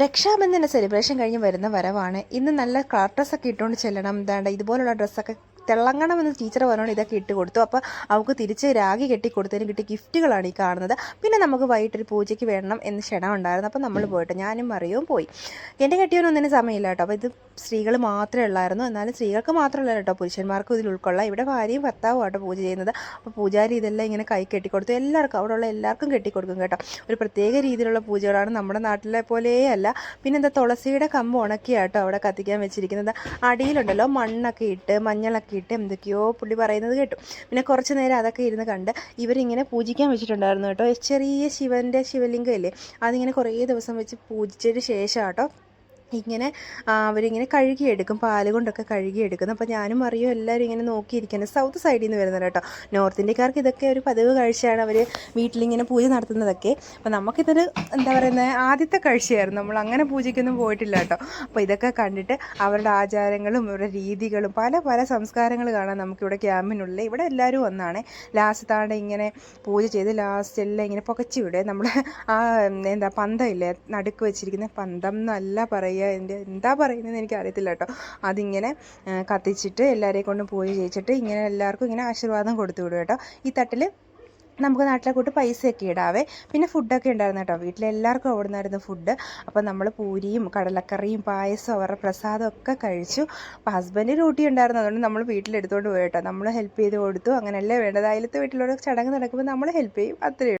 രക്ഷാബന്ധന celebration കഴിഞ്ഞ് വരുന്ന വരവാണ്. ഇന്ന് നല്ല ക്ലാർ ഡ്രസ്സൊക്കെ ഇട്ടുകൊണ്ട് ചെല്ലണം. എന്താണ്ട് ഇതുപോലുള്ള ഡ്രസ്സൊക്കെ തിളങ്ങണമെന്ന് ടീച്ചർ പറഞ്ഞുകൊണ്ട് ഇതൊക്കെ ഇട്ട് കൊടുത്തു. അപ്പോൾ അവൾക്ക് തിരിച്ച് രാഗി കെട്ടി കൊടുത്തതിന് കിട്ടിയ ഗിഫ്റ്റുകളാണ് ഈ കാണുന്നത്. പിന്നെ നമുക്ക് വൈകിട്ടൊരു പൂജയ്ക്ക് വേണം എന്ന് ക്ഷണം ഉണ്ടായിരുന്നു. അപ്പോൾ നമ്മൾ പോയിട്ട് ഞാനും മറിയവും പോയി. എന്റെ കെട്ടിയവനൊന്നിനും സമയമില്ല കേട്ടോ. അപ്പോൾ ഇത് സ്ത്രീകൾ മാത്രമേ ഉള്ളായിരുന്നു. എന്നാലും സ്ത്രീകൾക്ക് മാത്രമല്ല കേട്ടോ. പുരുഷന്മാർക്കും ഇതിൽ ഉൾക്കൊള്ളാം. ഇവിടെ ഭാര്യയും ഭർത്താവും ആട്ടോ പൂജ ചെയ്യുന്നത്. അപ്പോൾ പൂജാരി ഇതെല്ലാം ഇങ്ങനെ കൈ കെട്ടിക്കൊടുത്തു എല്ലാവർക്കും അവിടെയുള്ള എല്ലാവർക്കും കെട്ടിക്കൊടുക്കും കേട്ടോ. ഒരു പ്രത്യേക രീതിയിലുള്ള പൂജകളാണ് നമ്മുടെ നാട്ടിലെ പോലെയല്ല പിന്നെ എന്താ തുളസിയുടെ കമ്പ് ഉണക്കിയാട്ടോ അവിടെ കത്തിക്കാൻ വെച്ചിരിക്കുന്നത്. അടിയിലുണ്ടല്ലോ മണ്ണൊക്കെ ഇട്ട് മഞ്ഞളൊക്കെ ഇട്ട് എന്തൊക്കെയോ പുള്ളി പറയുന്നത് കേട്ടു. പിന്നെ കുറച്ച് നേരം അതൊക്കെ ഇരുന്ന് കണ്ട് ഇവരിങ്ങനെ പൂജിക്കാൻ വെച്ചിട്ടുണ്ടായിരുന്നു കേട്ടോ. ചെറിയ ശിവന്റെ ശിവലിംഗം ഇല്ലേ? അതിങ്ങനെ കുറേ ദിവസം വെച്ച് പൂജിച്ചതിന് ശേഷം കേട്ടോ ഇങ്ങനെ അവരിങ്ങനെ കഴുകിയെടുക്കും പാൽ കൊണ്ടൊക്കെ കഴുകിയെടുക്കുന്നു. അപ്പോൾ ഞാനും അറിയും എല്ലാവരും ഇങ്ങനെ നോക്കിയിരിക്കുന്നത് സൗത്ത് സൈഡിൽ നിന്ന് വരുന്നത് കേട്ടോ. നോർത്ത് ഇന്ത്യക്കാർക്ക് ഇതൊക്കെ ഒരു പതിവ് കാഴ്ചയാണ് അവർ വീട്ടിലിങ്ങനെ പൂജ നടത്തുന്നതൊക്കെ. അപ്പോൾ നമുക്കിതൊരു എന്താ പറയുന്നത് ആദ്യത്തെ കാഴ്ചയായിരുന്നു. നമ്മൾ അങ്ങനെ പൂജയ്ക്കൊന്നും പോയിട്ടില്ല കേട്ടോ. അപ്പോൾ ഇതൊക്കെ കണ്ടിട്ട് അവരുടെ ആചാരങ്ങളും അവരുടെ രീതികളും പല പല സംസ്കാരങ്ങൾ കാണാൻ നമുക്കിവിടെ ക്യാമ്പിനുള്ളിൽ ഇവിടെ എല്ലാവരും ഒന്നാണ്. ലാസ്റ്റ് താണ്ട് ഇങ്ങനെ പൂജ ചെയ്ത് ലാസ്റ്റ് എല്ലാം ഇങ്ങനെ പുകച്ചു വിടുക നമ്മൾ ആ എന്താ പന്തം ഇല്ലേ നടുക്ക് വെച്ചിരിക്കുന്ന പന്തം എന്നല്ല പറയുക. എന്റെ എന്താ പറയുന്നതെന്ന് എനിക്ക് അറിയത്തില്ല കേട്ടോ. അതിങ്ങനെ കത്തിച്ചിട്ട് എല്ലാവരെയും കൊണ്ട് പൂജ ചെയ്യിച്ചിട്ട് ഇങ്ങനെ എല്ലാവർക്കും ഇങ്ങനെ ആശീർവാദം കൊടുത്തു വിടും കേട്ടോ. ഈ തട്ടിൽ നമുക്ക് നാട്ടിലെ കൂട്ട് പൈസയൊക്കെ ഇടാവേ. പിന്നെ ഫുഡൊക്കെ ഉണ്ടായിരുന്നു കേട്ടോ. വീട്ടിലെല്ലാവർക്കും അവിടെ നിന്നായിരുന്നു ഫുഡ്. അപ്പോൾ നമ്മൾ പൂരിയും കടലക്കറിയും പായസം അവരുടെ പ്രസാദം ഒക്കെ കഴിച്ചു. അപ്പോൾ ഹസ്ബൻഡ് ഡ്യൂട്ടി ഉണ്ടായിരുന്നു. അതുകൊണ്ട് നമ്മൾ വീട്ടിലെടുത്തുകൊണ്ട് പോയി കേട്ടോ. നമ്മൾ ഹെൽപ്പ് ചെയ്ത് കൊടുത്തു. അങ്ങനെയല്ലേ വേണ്ടത്. അതിലത്തെ വീട്ടിലൂടെ ചടങ്ങ് നടക്കുമ്പോൾ നമ്മൾ ഹെൽപ്പ് ചെയ്യും. അത്രയേ